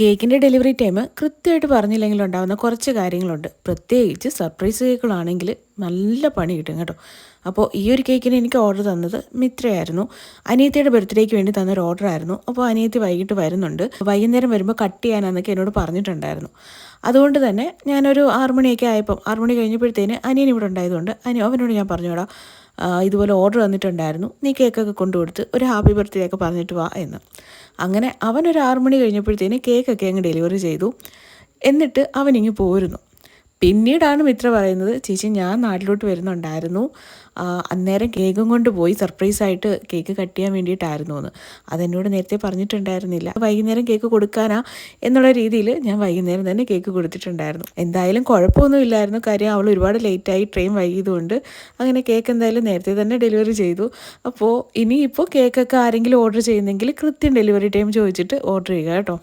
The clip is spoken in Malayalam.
കേക്കിന്റെ ഡെലിവറി ടൈം കൃത്യമായിട്ട് പറഞ്ഞില്ലെങ്കിൽ ഉണ്ടാകുന്ന കുറച്ച് കാര്യങ്ങളുണ്ട്. പ്രത്യേകിച്ച് സർപ്രൈസ് കേക്കുകളാണെങ്കിൽ നല്ല പണി കിട്ടും കേട്ടോ. അപ്പോൾ ഈ ഒരു കേക്കിന് എനിക്ക് ഓർഡർ തന്നത് മിത്രയായിരുന്നു. അനിയത്തിയുടെ ബർത്ത്ഡേക്ക് വേണ്ടി തന്നൊരു ഓർഡർ ആയിരുന്നു. അപ്പോൾ അനിയത്തി വൈകിട്ട് വരുന്നുണ്ട്. വൈകുന്നേരം വരുമ്പോൾ കട്ട് ചെയ്യാനാന്നൊക്കെ എന്നോട് പറഞ്ഞിട്ടുണ്ടായിരുന്നു. അതുകൊണ്ട് തന്നെ ഞാനൊരു ആറുമണിയൊക്കെ ആയപ്പം ആറുമണി കഴിഞ്ഞപ്പോഴത്തേന് അനിയൻ ഇവിടെ ഉണ്ടായതുകൊണ്ട് അനി അവനോട് ഞാൻ പറഞ്ഞോടാ ഇതുപോലെ ഓർഡർ തന്നിട്ടുണ്ടായിരുന്നു നീ കേക്കൊക്കെ കൊണ്ടുകൊടുത്ത് ഒരു ഹാപ്പി ബർത്ത്ഡേ ഒക്കെ പറഞ്ഞിട്ട് വാ എന്ന്. അങ്ങനെ അവനൊരു ആറു മണി കഴിഞ്ഞപ്പോഴത്തേന് കേക്കൊക്കെ അങ്ങ് ഡെലിവറി ചെയ്തു. എന്നിട്ട് അവനിങ്ങ് പോരുന്നു. പിന്നീടാണ് മിത്ര പറയുന്നത് ചേച്ചി ഞാൻ നാട്ടിലോട്ട് വരുന്നുണ്ടായിരുന്നു. അന്നേരം കേക്കും കൊണ്ട് പോയി സർപ്രൈസായിട്ട് കേക്ക് കട്ട് ചെയ്യാൻ വേണ്ടിയിട്ടായിരുന്നു എന്ന് അതെന്നോട് നേരത്തെ പറഞ്ഞിട്ടുണ്ടായിരുന്നില്ല. വൈകുന്നേരം കേക്ക് കൊടുക്കാനാ എന്നുള്ള രീതിയിൽ ഞാൻ വൈകുന്നേരം തന്നെ കേക്ക് കൊടുത്തിട്ടുണ്ടായിരുന്നു. എന്തായാലും കുഴപ്പമൊന്നുമില്ലായിരുന്നു കാര്യം അവൾ ഒരുപാട് ലേറ്റായി ട്രെയിൻ വൈകിയതുകൊണ്ട് അങ്ങനെ കേക്ക് എന്തായാലും നേരത്തെ തന്നെ ഡെലിവറി ചെയ്തു. അപ്പോൾ ഇനിയിപ്പോൾ കേക്കൊക്കെ ആരെങ്കിലും ഓർഡർ ചെയ്യുന്നെങ്കിൽ കൃത്യം ഡെലിവറി ടൈം ചോദിച്ചിട്ട് ഓർഡർ ചെയ്യുക കേട്ടോ.